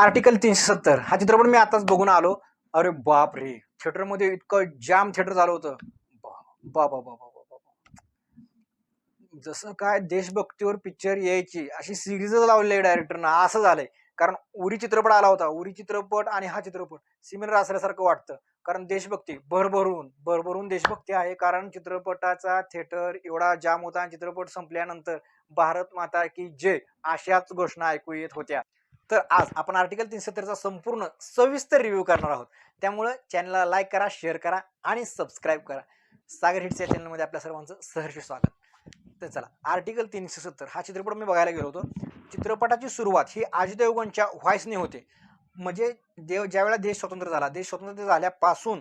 Article तीनशे सत्तर. हा चित्रपट मी आताच बघून आलो. अरे बाप रे थिएटरमध्ये इतकं जाम थिएटर झालं होतं. बा बा बा बा जसं काय देशभक्तीवर पिक्चर यायची अशी सिरीजच लावलेली आहे डायरेक्टरनं असं झालंय. कारण उरी चित्रपट आला होता. उरी चित्रपट आणि हा चित्रपट सिमिलर असल्यासारखं वाटतं. कारण देशभक्ती भरभरून भरभरून देशभक्ती आहे. कारण चित्रपटाचा थिएटर एवढा जाम होता आणि चित्रपट संपल्यानंतर भारत माता की जय अशाच घोषणा ऐकू येत होत्या. तर आज आपण आर्टिकल तीनशे संपूर्ण सविस्तर रिव्ह्यू करणार आहोत. त्यामुळं चॅनलला लाईक करा शेअर करा आणि सबस्क्राईब करा. सागर हिट्स या चॅनलमध्ये आपल्या सर्वांचं सहर्ष स्वागत. तर चला आर्टिकल तीनशे सत्तर हा चित्रपट मी बघायला गेलो होतो. चित्रपटाची सुरुवात ही अजय देवगणच्या व्हॉइसने होते. म्हणजे देव ज्यावेळेला देश स्वतंत्र झाला देश स्वतंत्र झाल्यापासून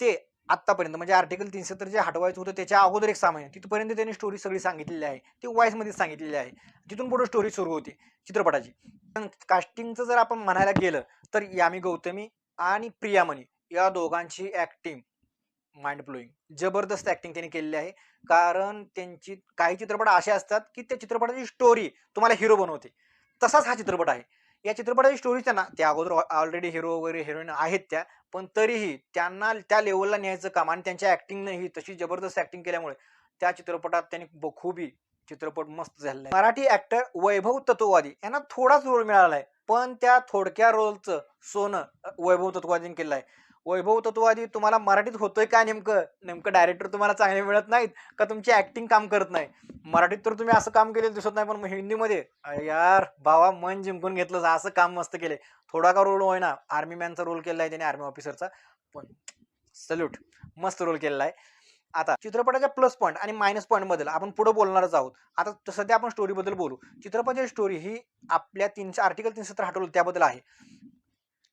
ते आत्तापर्यंत म्हणजे आर्टिकल तीनशे सत्तर जे हटवायचं होतं त्याच्या अगोदर एक सामान्य. तिथपर्यंत त्यांनी स्टोरी सगळी सांगितलेली आहे. ती वॉईसमध्ये सांगितलेली आहे. तिथून पुढे स्टोरी सुरू होते चित्रपटाची. पण कास्टिंगचं जर आपण म्हणायला गेलं तर यामी गौतमी आणि प्रियामणी या दोघांची ॲक्टिंग माइंड ब्लोईंग जबरदस्त ॲक्टिंग त्यांनी केलेली आहे. कारण त्यांची काही चित्रपट असे असतात की त्या चित्रपटाची स्टोरी तुम्हाला हिरो बनवते. तसाच हा चित्रपट आहे. या चित्रपटाची स्टोरी त्यांना त्या अगोदर ऑलरेडी हिरो वगैरे हिरोईन आहेत त्या पण तरीही त्यांना त्या लेवलला न्यायचं काम आणि त्यांच्या ऍक्टिंगनं ही तशी जबरदस्त ऍक्टिंग केल्यामुळे त्या चित्रपटात त्यांनी बखुबी चित्रपट मस्त झालेला आहे मराठी ऍक्टर वैभव तत्ववादी यांना थोडाच रोल मिळाला आहे पण त्या थोडक्या रोलचं सोनं वैभव तत्ववादीने केलं आहे. वैभव तत्ववादी तुम्हाला मराठीत होतोय काय नेमकं? नेमकं डायरेक्टर तुम्हाला चांगले मिळत नाहीत का तुमची ऍक्टिंग काम करत नाही? मराठीत तर तुम्ही असं काम केलेलं दिसत नाही पण हिंदीमध्ये? यार भावा मन जिंकून घेतलं असं काम मस्त केले थोडा का रोल होय ना आर्मी मॅनचा रोल केला आहे त्याने आर्मी ऑफिसरचा पण सल्यूट मस्त रोल केलेला आहे. आता चित्रपटाच्या प्लस पॉईंट आणि मायनस पॉईंटबद्दल आपण पुढे बोलणारच आहोत. आता सध्या आपण स्टोरी बद्दल बोलू. चित्रपटाची स्टोरी ही आपल्या तीनशे आर्टिकल तीनशे सत्तर हटवलं त्याबद्दल आहे.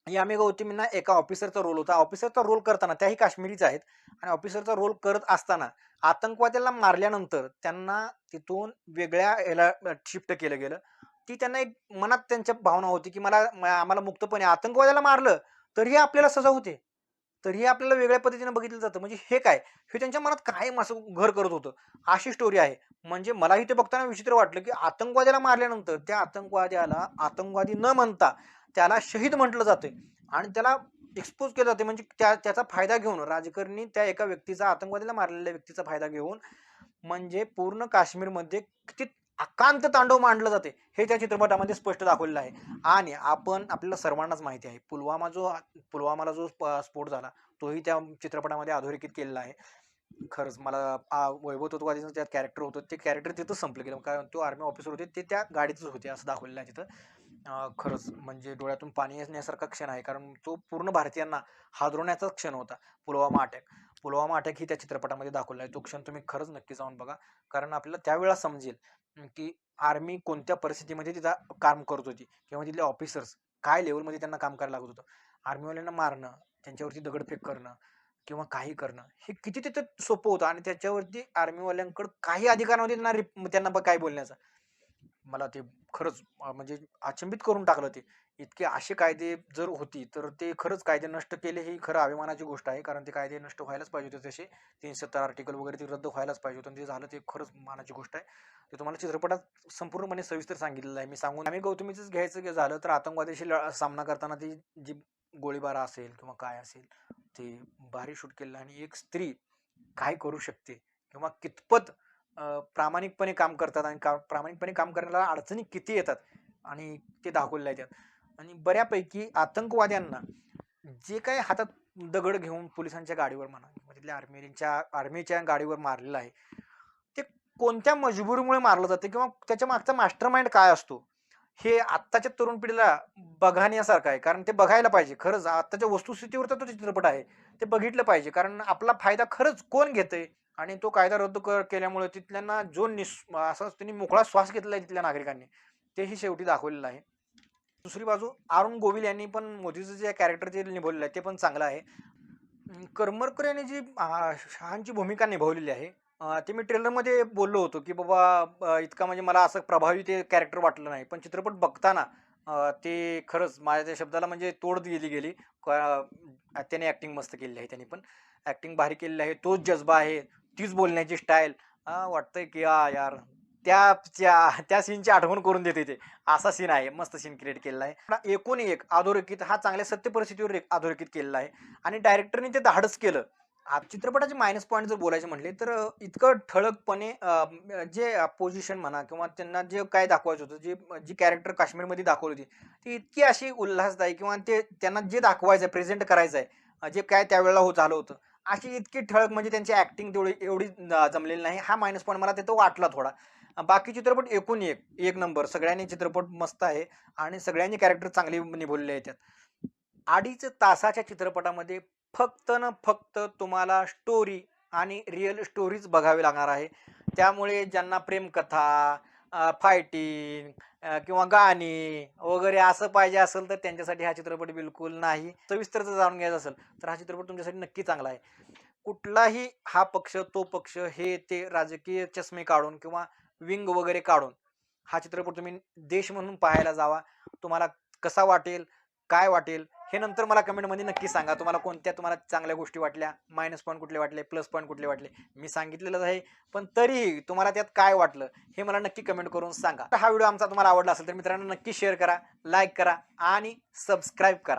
यामी गौतमींना एका ऑफिसरचा रोल होता. ऑफिसरचा रोल करताना त्याही काश्मीरीच आहेत. आणि ऑफिसरचा रोल करत असताना आतंकवाद्याला मारल्यानंतर त्यांना तिथून वेगळ्या याला शिफ्ट केलं गेलं. ती त्यांना एक मनात त्यांच्या भावना होती की मला म- आम्हाला मुक्तपणे आतंकवाद्याला मारलं तरीही आपल्याला सजा होते. तरीही आपल्याला वेगळ्या पद्धतीने बघितलं जातं. म्हणजे हे काय? हे त्यांच्या मनात कायम असं घर करत होतं. अशी स्टोरी आहे. म्हणजे मलाही ते बघताना विचित्र वाटलं की आतंकवाद्याला मारल्यानंतर त्या आतंकवाद्याला आतंकवादी न म्हणता त्याला शहीद म्हटलं जाते आणि त्याला एक्सपोज केलं जाते म्हणजे त्या त्याचा फायदा घेऊन राजकारणी त्या एका व्यक्तीचा आतंकवादीला मारलेल्या व्यक्तीचा फायदा घेऊन म्हणजे पूर्ण काश्मीरमध्ये किती अकांत तांडव मांडलं जाते हे त्या चित्रपटामध्ये स्पष्ट दाखवलेलं आहे. आणि आपण आपल्याला सर्वांनाच माहिती आहे पुलवामा जो पुलवामाला जो स्प- स्फोट झाला तोही त्या चित्रपटामध्ये अधोरेखित केलेला आहे. खरंच मला वैभव तत्वादीचं त्यात कॅरेक्टर होतं ते कॅरेक्टर तिथं संपलं गेलं. कारण तो आर्मी ऑफिसर होते ते त्या गाडीतच होते असं दाखवलेलं आहे तिथं. खरंच म्हणजे डोळ्यातून पाणी येण्यासारखा क्षण आहे. कारण तो पूर्ण भारतीयांना हादरवण्याचा क्षण होता. पुलवामा अटॅक. पुलवामा अटॅक ही त्या चित्रपटामध्ये दाखवला आहे. तो क्षण तुम्ही खरंच नक्की जाऊन बघा. कारण आपल्याला त्यावेळेला समजेल की आर्मी कोणत्या परिस्थितीमध्ये तिथं काम करत होती किंवा तिथले ऑफिसर्स काय लेवलमध्ये त्यांना काम करायला लागत होतं. आर्मीवाल्यांना मारणं त्यांच्यावरती दगडफेक करणं किंवा काही करणं हे किती तिथं सोपं होतं आणि त्याच्यावरती आर्मीवाल्यांकडं काही अधिकार नव्हते त्यांना रिप- त्यांना काय बोलण्याचं? मला ते खरंच म्हणजे अचंबित करून टाकलं ते. इतके असे कायदे जर होती तर ते खरंच कायदे नष्ट केले ही खरं अभिमानाची गोष्ट आहे. कारण ते कायदे नष्ट व्हायलाच पाहिजे होते तसे. तीनशे सत्तर आर्टिकल वगैरे ते रद्द व्हायलाच पाहिजे होतं. ते झालं ते खरंच मानाची गोष्ट आहे. ते तुम्हाला चित्रपटात संपूर्णपणे सविस्तर सांगितलेलं आहे. मी सांगून आम्ही गौतमीचंच घ्यायचं झालं तर आतंकवाद्याशी सामना करताना ती जी गोळीबार असेल किंवा काय असेल ते भारी शूट केलेलं आहे. आणि एक स्त्री काय करू शकते? किंवा कितपत प्रामाणिकपणे काम करतात आणि का प्रामाणिकपणे काम करण्याला अडचणी किती येतात आणि ते दाखवलेलं आहे त्यात. आणि बऱ्यापैकी आतंकवाद्यांना जे काही हातात दगड घेऊन पोलिसांच्या गाडीवर म्हणा किंवा तिथल्या आर्मीच्या आर्मीच्या गाडीवर मारलेलं आहे ते कोणत्या मजबुरीमुळे मारलं जातं किंवा त्याच्या मागचा मास्टर माइंड काय असतो हे आत्ताच्या तरुण पिढीला बघण्यासारखं आहे. कारण ते बघायला पाहिजे खरंच. आत्ताच्या वस्तुस्थितीवर तर तो चित्रपट आहे. ते बघितलं पाहिजे. कारण आपला फायदा खरंच कोण घेतंय? आणि तो कायदा रद्द कर केल्यामुळे तिथल्यांना जो निस् असा त्यांनी मोकळा श्वास घेतला आहे तिथल्या नागरिकांनी तेही शेवटी दाखवलेलं आहे. दुसरी बाजू अरुण गोविल यांनी पण मोदीचं जे कॅरेक्टर जे निभवलेलं आहे ते पण चांगलं आहे. करमरकर यांनी जी शहांची भूमिका निभावलेली आहे ते मी ट्रेलरमध्ये बोललो होतो की बाबा इतका म्हणजे मला असं प्रभावी ते कॅरेक्टर वाटलं नाही. पण चित्रपट बघताना ते खरंच माझ्या त्या शब्दाला म्हणजे तोड दिली गेली. त्याने ॲक्टिंग मस्त केलेली आहे त्यांनी पण. ॲक्टिंग भारी केलेली आहे. तोच जज्बा आहे. तीच बोलण्याची स्टाईल वाटतंय की हा यार त्या त्या- सीनची आठवण करून देते ते. असा सीन आहे. मस्त सीन क्रिएट केलेला आहे. एकूण एक अधोरेखित हा चांगल्या सत्य परिस्थितीवर एक अधोरेखित केलेला आहे. आणि डायरेक्टरने ते धाडस केलं. चित्रपटाचे मायनस पॉईंट जर बोलायचे म्हटले तर इतकं ठळकपणे जे पोझिशन म्हणा किंवा त्यांना जे काय दाखवायचं होतं जे जी कॅरेक्टर काश्मीरमध्ये दाखवली होती ती इतकी अशी उल्हासदायी किंवा ते त्यांना जे दाखवायचं आहे प्रेझेंट करायचं आहे जे काय त्यावेळेला हो झालं होतं अशी इतकी ठळक म्हणजे त्यांची ऍक्टिंग तेवढी एवढी जमलेली नाही. हा मायनस पॉईंट मला तिथं वाटला थोडा. बाकी चित्रपट एकूण एक एक नंबर सगळ्यांनी चित्रपट मस्त आहे आणि सगळ्यांनी कॅरेक्टर चांगली निभवलेले आहेत त्यात. अडीच तासाच्या चित्रपटामध्ये फक्त न फक्त तुम्हाला स्टोरी आणि रिअल स्टोरीज बघावी लागणार आहे. त्यामुळे ज्यांना प्रेमकथा फायटिंग किंवा गाणी वगैरे असं पाहिजे असेल तर त्यांच्यासाठी हा चित्रपट बिलकुल नाही. सविस्तर जर जाणून घ्यायचं असेल तर हा चित्रपट तुमच्यासाठी नक्की चांगला आहे. कुठलाही हा पक्ष तो पक्ष हे ते राजकीय चष्मे काढून किंवा विंग वगैरे काढून हा चित्रपट तुम्ही देश म्हणून पाहायला जावा. तुम्हाला कसा वाटेल काय वाटेल हे नंतर मला कमेंटमध्ये नक्की सांगा. तुम्हाला कोणत्या तुम्हाला चांगल्या गोष्टी वाटल्या? मायनस पॉईंट कुठले वाटले? प्लस पॉईंट कुठले वाटले? मी सांगितलेलंच आहे. पण तरीही तुम्हाला त्यात काय वाटलं हे मला नक्की कमेंट करून सांगा. तर हा व्हिडिओ आमचा तुम्हाला आवडला असेल तर मित्रांनो नक्की शेअर करा लाईक करा आणि सबस्क्राईब करा.